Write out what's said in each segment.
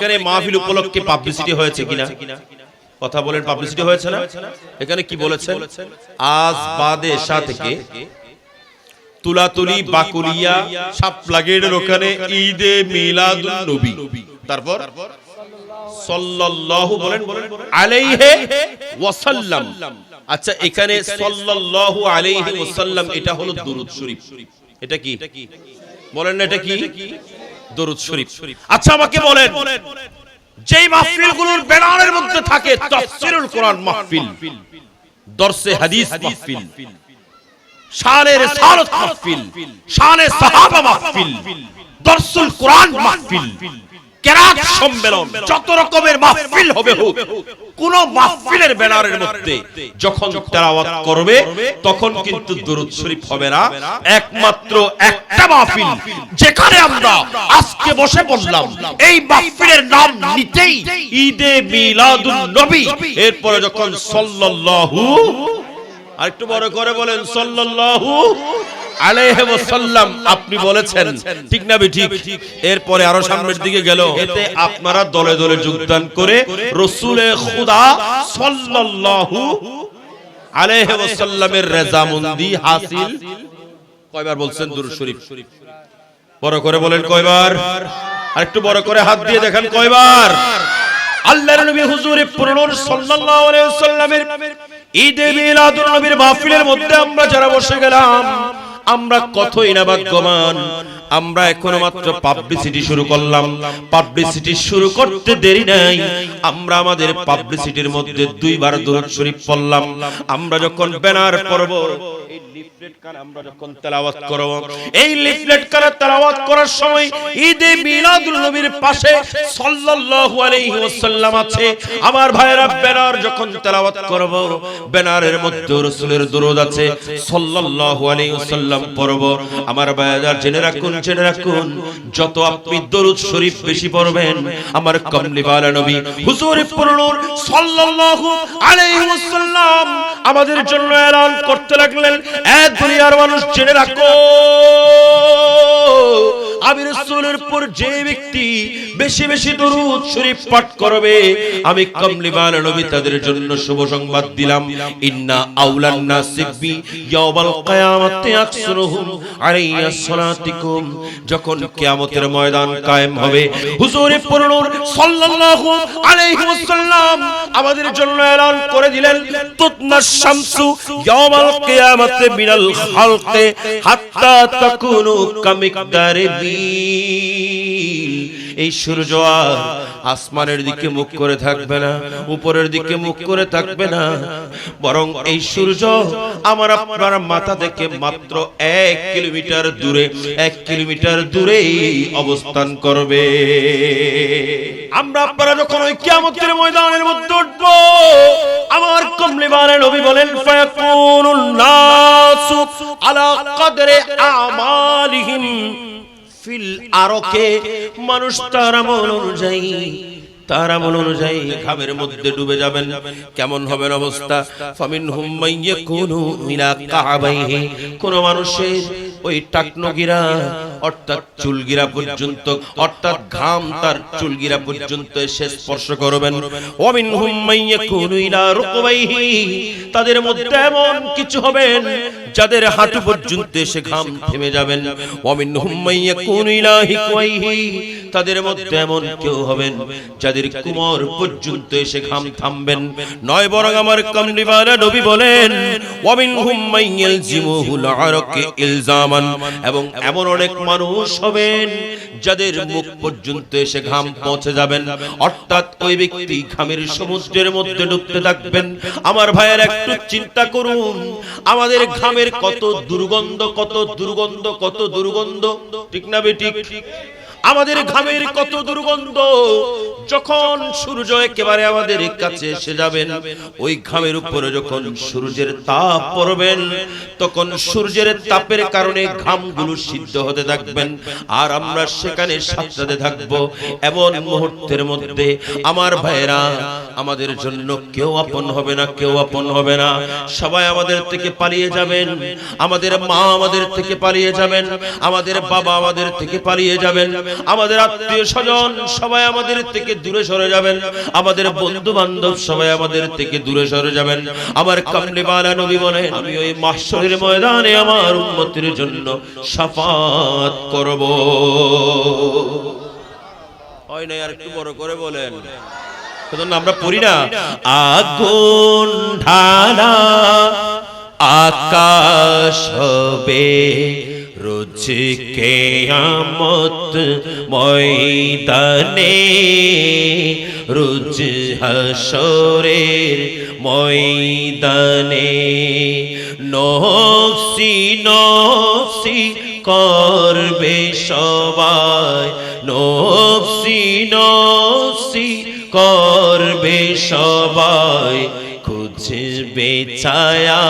এখানে মাহফিল উপলক্ষে পাবলিসিটি হয়েছে কিনা? কথা বলেন পাবলিসিটি হয়েছে না? এখানে কি বলেছেন? আজ বাদে শাহ থেকে তুলাতুলি বাকুলিয়া শাপলা গেটের ওখানে ঈদে মিলাদুন নবী তারপর? সাল্লাল্লাহু বলেন আলাইহি ওয়াসাল্লাম। আচ্ছা এখানে সাল্লাল্লাহু আলাইহি ওয়াসাল্লাম এটা হলো দুরূদ শরীফ। এটা কি? বলেন না এটা কি? দরুদ শরীফ। আচ্ছা আমাকে বলেন যেই মাহফিলগুলোর ব্যানারের মধ্যে থাকে তাফসীরুল কোরআন মাহফিল দরসে হাদিস মাহফিল শানে রিসালাত মাহফিল শানে সাহাবা মাহফিল দরসুল কোরআন মাহফিল। কেরাত সম্মেলন। যত রকমের মাহফিল হবে হোক কোন মাহফিলের ব্যানারের মধ্যে যখন তেলাওয়াত করবে তখন কিন্তু দরুদ শরীফ হবে না। একমাত্র একটা মাহফিল যেখানে আমরা আজকে বসে পড়লাম এই মাহফিলের নাম নিতেই ঈদে মিলাদুন নবী। এরপরে যখন সাল্লাল্লাহু আর একটু বড় করে বলেন সাল্লাল্লাহু আলাইহি ওয়াসাল্লাম আপনি বলেছেন। ঠিক না ঠিক এরপরে আরও সামনের দিকে গেল। এতে আপনারা দলে দলে যোগদান করে রসুলে খুদা সাল্লাল্লাহু আলাইহি ওয়াসাল্লামের রেজামন্দি হাসিল। কয়বার বলছেন দুরূদ শরীফ? বড় করে বলেন কয়বার? আর একটু বড় করে হাত দিয়ে দেখেন কয়বার? আল্লাহর নবী হুজুরে পুরনুর সাল্লাল্লাহু আলাইহি ওয়াসাল্লামের ঈদে মিলাদুন নবীর মাহফিলের মধ্যে আমরা যারা বসে গেলাম আমরা কতই না ভাগ্যবান। আমরা এখনও মাত্র পাবলিসিটি শুরু করলাম। পাবলিসিটি শুরু করতে দেরি নাই। আমরা আমাদের পাবলিসিটির মধ্যে দুইবার দরুদ শরীফ পড়লাম। আমরা যখন ব্যানার পড়ব আমরা যখন তেলাওয়াত করব, এই পাশে আছে। আমার ব্যানার যখন তেলাওয়াত মধ্যে পড়ব। আমার বায়াজার জেনে রাখুন জেনে রাখুন, যত আপনি দরুদ শরীফ বেশি পড়বেন, আমার কমলিওয়ালা নবী হুজুর পড়ুন সাল্লাল্লাহু আলাইহি ওয়াসাল্লাম। আমাদের জন্য এলান করতে লাগলেন। এ দুনিয়ার মানুষ, জেনে রাখো। আমি রাসূলের পর যে ব্যক্তি বেশি বেশি দরুদ শরীফ পাঠ করবে, আমি কমলিওয়ালা নবী তাদের জন্য শুভ সংবাদ দিলাম। ইন্না আউলান নাসিবি ইয়াউমাল কিয়ামাতি আকসুরুহুম আলাইয়া সালাতিকুম, যখন কিয়ামতের ময়দান কায়েম হবে। হুজুরে পুরনুর সাল্লাল্লাহু আলাইহি ওয়াসাল্লাম আমাদের জন্য এলান করে দিলেন, তুতনা শামসু ইয়াউমাল কিয়ামাতে মিনাল খালকে হাত্তা তাকুনু কামিকদারে বিল এই সূর্য আর আসমানের দিকে মুখ করে থাকবে না, উপরের দিকে মুখ করে থাকবে না। বরং এই সূর্য আমার আপনার মাথা থেকে মাত্র এক কিলোমিটার দূরে, এক কিলোমিটার দূরেই অবস্থান করবে। আমরা আপনারা যখন ওই কিয়ামতের ময়দানের মধ্যে উঠব, আমার কমলিবারে নবী বলেন, ফায়াকুনুন নাসু আলা কদরে আমালিহিম। ফিল আরকে, মানুষ তার আমল অনুযায়ী, তার আমল অনুযায়ী ঘামের মধ্যে ডুবে যাবেন। কেমন হবেন অবস্থা? ফামিন হুম্মাইয়া কোন মিলা কাবাইহি। কোন মানুষের ওই টাকনগিরা, অর্থাৎ চুলগিরা পর্যন্ত, অর্থাৎ ঘাম তার চুলগিরা পর্যন্ত এসে স্পর্শ করবেন। ওমিন হুম্মাইয়া কোন ইলা রুকবাইহি। তাদের মধ্যে এমন কিছু হবেন যাদের হাঁটু পর্যন্ত এসে ঘাম থেমে যাবেন। ওমিন হুম্মাইয়া কোন ইলা হিকওয়াইহি তাদের মধ্যে এমন কেউ হবেন যাদের কুমর পর্যন্ত এসে ঘাম থামবেন। নয় বরং আমার কমলিওয়ালা নবী বলেন ওয়ামিন হুম্মাইয়াল জিমুহুল আরকে ইলজামান। এবং এমন অনেক মানুষ হবেন যাদের মুখ পর্যন্ত এসে ঘাম পৌঁছে যাবেন। অর্থাৎ ওই ব্যক্তি ঘামের সমুদ্রের মধ্যে ডুবতে থাকবেন। আমার ভাইয়ের একটু চিন্তা করুন, আমাদের ঘামের কত দুর্গন্ধ কত দুর্গন্ধ কত দুর্গন্ধ। ঠিক না বেঠিক আমাদের ঘামের কত দুর্গন্ধ যখন সূর্য একেবারে আমাদের কাছে এসে যাবেন ওই ঘামের উপরে যখন সূর্যের তাপ পড়বেন তখন সূর্যের তাপের কারণে ঘামগুলো সিদ্ধ হতে থাকবেন আর আমরা সেখানে সাথে থাকব এমন মুহূর্তের মধ্যে আমার ভাইয়েরা আমাদের জন্য কেউ আপন হবে না কেউ আপন হবে না। সবাই আমাদের থেকে পালিয়ে যাবেন আমাদের মা আমাদের থেকে পালিয়ে যাবেন আমাদের বাবা আমাদের থেকে পালিয়ে যাবেন আমাদের আত্মীয় স্বজন সবাই আমাদের থেকে দূরে সরে যাবেন। আমাদের বন্ধু বান্ধব সবাই আমাদের থেকে দূরে সরে যাবেন। আমার কামলি বালা নবী বলেন, আমি ওই মাহশরের ময়দানে আমার উম্মতের জন্য সাফাত করব। হয় না আর একটু বড় করে বলেন। আমরা পড়ি না। আগুন ঢালা, আকাশ হবে। রোজ কেয়ামত ময়দানে রোজ হাসরের ময়দানে। নফসি নফসি করবে সবাই নফসি নফসি করবে সবাই। ছায়া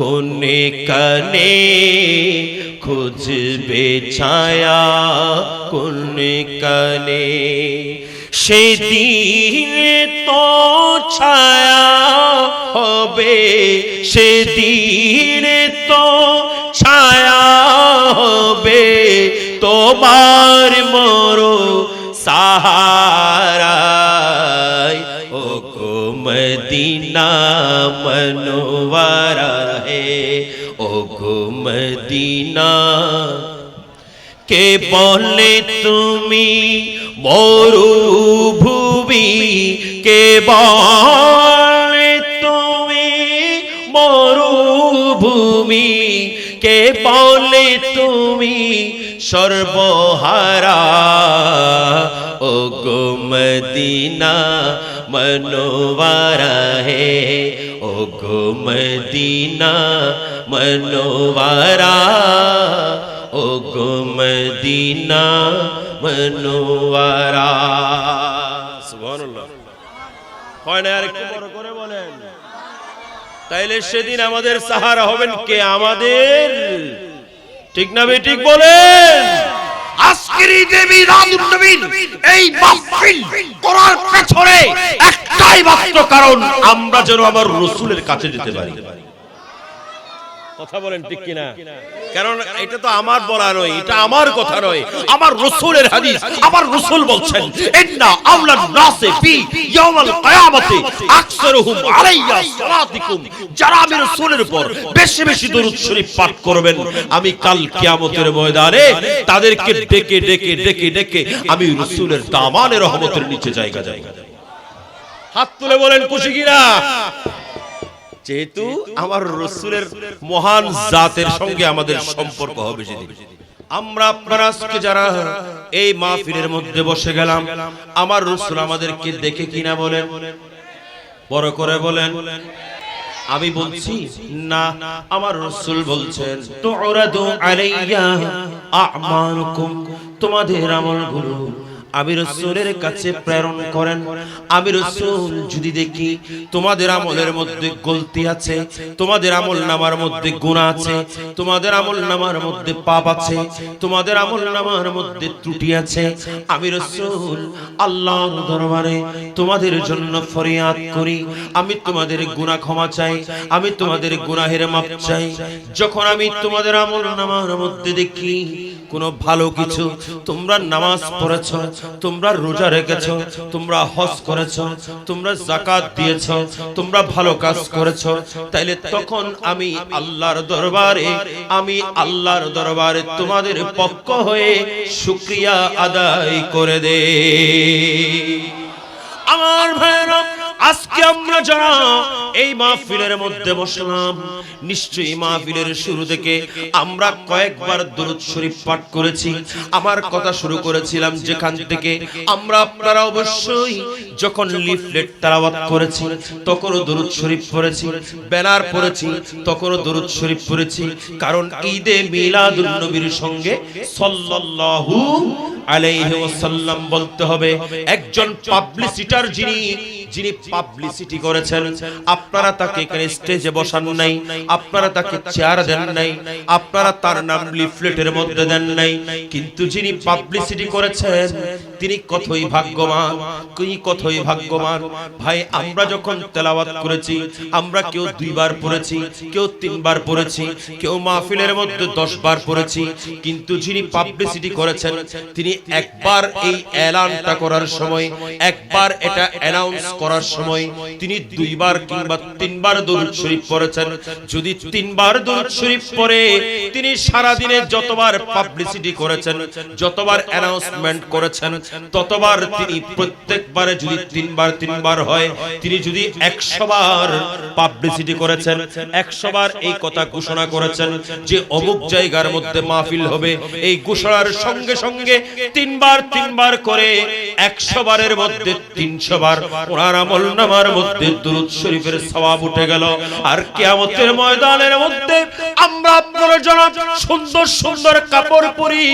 কোনে কানে খুঁজবে ছায়া কোনে কানে। সেদিন তো ছায়া হবে, সেদিন তো ছায়া হবে, তোমার মরো হে ও গো মদিনা কে বলে তুমি মরুভূমি কে বলে তুমি মরুভূমি কে বলে তুমি সর্বহারা ও গো হে ও গো মদিনা মনোয়ারা ও গো মদিনা মনোয়ারা সুবহানাল্লাহ হয় না আর একটু বড় করে বলেন। তাইলে সেদিন আমাদের সাহারা হবেন কে? আমাদের? ঠিক না ঠিক বলেন। আজকের নবীন এই মাহফিল করার পেছনে একটাই মাত্র কারণ, আমরা যেন আমার রসুলের কাছে যেতে পারি। কথা বলেন ঠিক কিনা? কারণ এটা তো আমার বলা নয় এটা আমার কথা নয় আমার রসুলের হাদিস আমার রসুল বলছেন ইন্না আওলান নাসে ফি ইয়াউমাল কিয়ামতে আকসারুহুম আলাইয়া সালাতিকুম। যারা আমি রসুলের উপর বেশি বেশি দরুদ শরীফ পাঠ করবেন আমি কাল কিয়ামতের ময়দানে তাদেরকে ডেকে ডেকে ডেকে ডেকে আমি রসুলের দামানে রহমতের নিচে জায়গা জায়গা হাত তুলে বলেন খুশি কিনা? যেহেতু আমার রসুলের মহান জাতের সঙ্গে আমাদের সম্পর্ক হবে সেদিন আমরা আপনারা আজকে যারা এই মাহফিলের মধ্যে বসে গেলাম আমার রসুল আমাদেরকে দেখে কিনা বলেন? বড় করে বলেন। আমি বলছি না আমার রসুল বলছেন তোমাদের আমলগুলো আমি রসুলের কাছে প্রেরণ করেন। আমি রসুল, যদি দেখি তোমাদের আমলের মধ্যে গলতি আছে, তোমাদের আমল নামার মধ্যে গুণা আছে, তোমাদের আমল নামার মধ্যে পাপ আছে, তোমাদের আমল নামার মধ্যে ত্রুটি আছে আমি রসুল, আল্লাহর দরবারে তোমাদের জন্য ফরিয়াদ করি। আমি তোমাদের গুনাহ ক্ষমা চাই, আমি তোমাদের গুনাহের মাপ চাই। যখন আমি তোমাদের আমল নামার মধ্যে দেখি কোনো ভালো কিছু। তোমরা নামাজ পড়েছ, তোমরা রোজা রেখেছ, তোমরা হজ করেছ, তোমরা জাকাত দিয়েছ, তোমরা ভালো কাজ করেছ। তাইলে তখন আমি আল্লাহর দরবারে, আমি আল্লাহর দরবারে তোমাদের পক্ষ হয়ে শুক্রিয়া আদায় করে দে আমার ভাইরা আজকে আমরা যারা এই মাহফিলের মধ্যে বসলাম, নিশ্চয়ই মাহফিলের শুরু থেকে আমরা কয়েকবার দরুদ শরীফ পাঠ করেছি। আমার কথা শুরু করেছিলাম যেখান থেকে আমরা আপনারা অবশ্যই যখন লিফলেট তালাওয়াত করেছি, তখনও দরুদ শরীফ পড়েছি, ব্যানার পড়েছি, তখনও দরুদ শরীফ পড়েছি। কারণ ঈদে মিলাদুন নবীর সঙ্গে সাল্লাল্লাহু আলাইহি ওয়াসাল্লাম বলতে হবে, একজন পাবলিসিটার যিনি যিনি পাবলিসিটি করেছেন, আপনারা তাকে এখানে স্টেজে বসান নাই, আপনারা তাকে চেয়ার দেন নাই, আপনারা তার নাম লিফলেটের মধ্যে দেন নাই। কিন্তু যিনি পাবলিসিটি করেছেন তিনি কতই ভাগ্যবান কি কতই ভাগ্যবান। ভাই, আমরা যখন তেলাওয়াত করেছি, আমরা কেউ দুইবার পড়েছি, কেউ তিনবার পড়েছি, কেউ মাহফিলের মধ্যে দশ বার পড়েছি, কিন্তু যিনি পাবলিসিটি করেছেন, তিনি একবার এই এলানটা করার সময়, একবার এটা অ্যানাউন্স করার সময়, তিনি দুইবার কিংবা তিনবার দরুদ শরীফ পড়েছেন। যদি তিনবার দরুদ শরীফ পড়ে, তিনি সারা দিনে যতবার পাবলিসিটি করেছেন, যতবার অ্যানাউন্সমেন্ট করেছেন ততবার তিনি প্রত্যেকবারে যদি তিনবার তিনবার হয়, তিনি যদি একশো বার পাবলিসিটি করেছেন একশো বার এই কথা ঘোষণা করেছেন যে অমুক জায়গার মধ্যে মাহফিল হবে, এই ঘোষণার সঙ্গে সঙ্গে তিনবার তিনবার করে একশো বারের মধ্যে তিনশো বার ওনার আমল নামার মধ্যে দুরুদ শরীফের সওয়াব উঠে গেল। আর কিয়ামতের ময়দানের মধ্যে আমরা আপনারা যারা সুন্দর সুন্দর কাপড় পরি,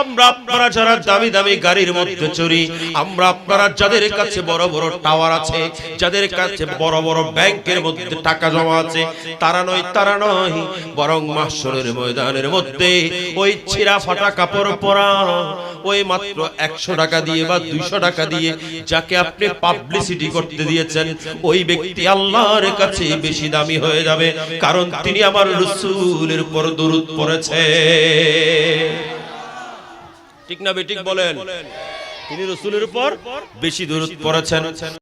আমরা আপনারা যারা দামি দামি গাড়ির মধ্যে চড়ি, আমরা আপনারা যাদের কাছে বড় বড় টাওয়ার আছে, যাদের কাছে বড় বড় ব্যাংকের মধ্যে টাকা জমা আছে, তারা নয় তারা নয়, বরং ময়দানের মধ্যে ওই ছিঁড়া ফাটা কাপড় পরা, ওই মাত্র একশো টাকা দিয়ে বা দুইশো টাকা দিয়ে যাকে আপনি পাবলিসিটি করতে দিয়েছেন, ওই ব্যক্তি আল্লাহর কাছে বেশি দামি হয়ে যাবে, কারণ তিনি আমার রসুলের উপর দরুদ পড়েছে। ঠিক না বেঠিক বলেন। তিনি রসুলের উপর বেশি দূরত পড়েছেন।